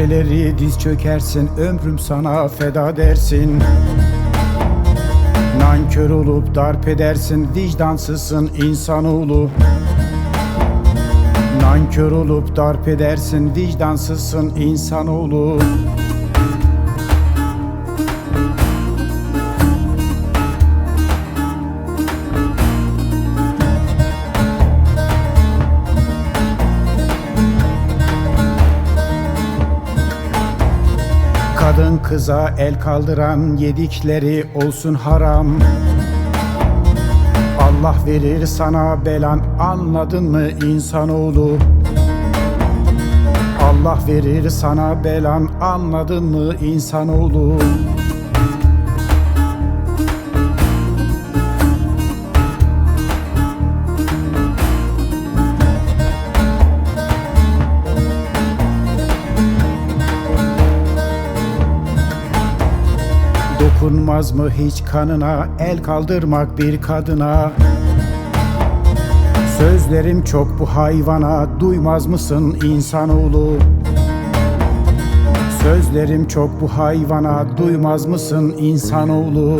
Önceleri diz çökersin ömrüm sana feda dersin. Nankör olup darp edersin vicdansızsın insanoğlu Nankör olup darp edersin vicdansızsın insanoğlu Kadın kıza el kaldıran yedikleri olsun haram. Allah verir sana belan anladın mı insanoğlu? Allah verir sana belan anladın mı insanoğlu Dokunmaz mı hiç kanına? El kaldırmak bir kadına. Sözlerim çok bu hayvana. Duymaz mısın insanoğlu? Sözlerim çok bu hayvana. Duymaz mısın insanoğlu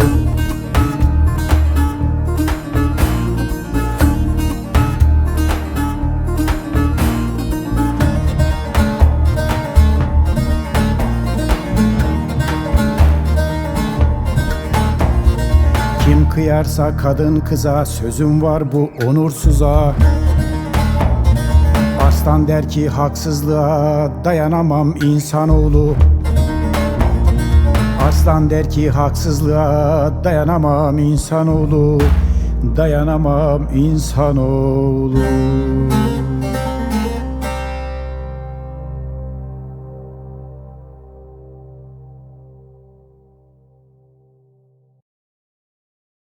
Kim kıyarsa kadın kıza sözüm var bu onursuza. Aslan der ki haksızlığa dayanamam insanoğlu. Aslan der ki haksızlığa dayanamam insanoğlu. Dayanamam insanoğlu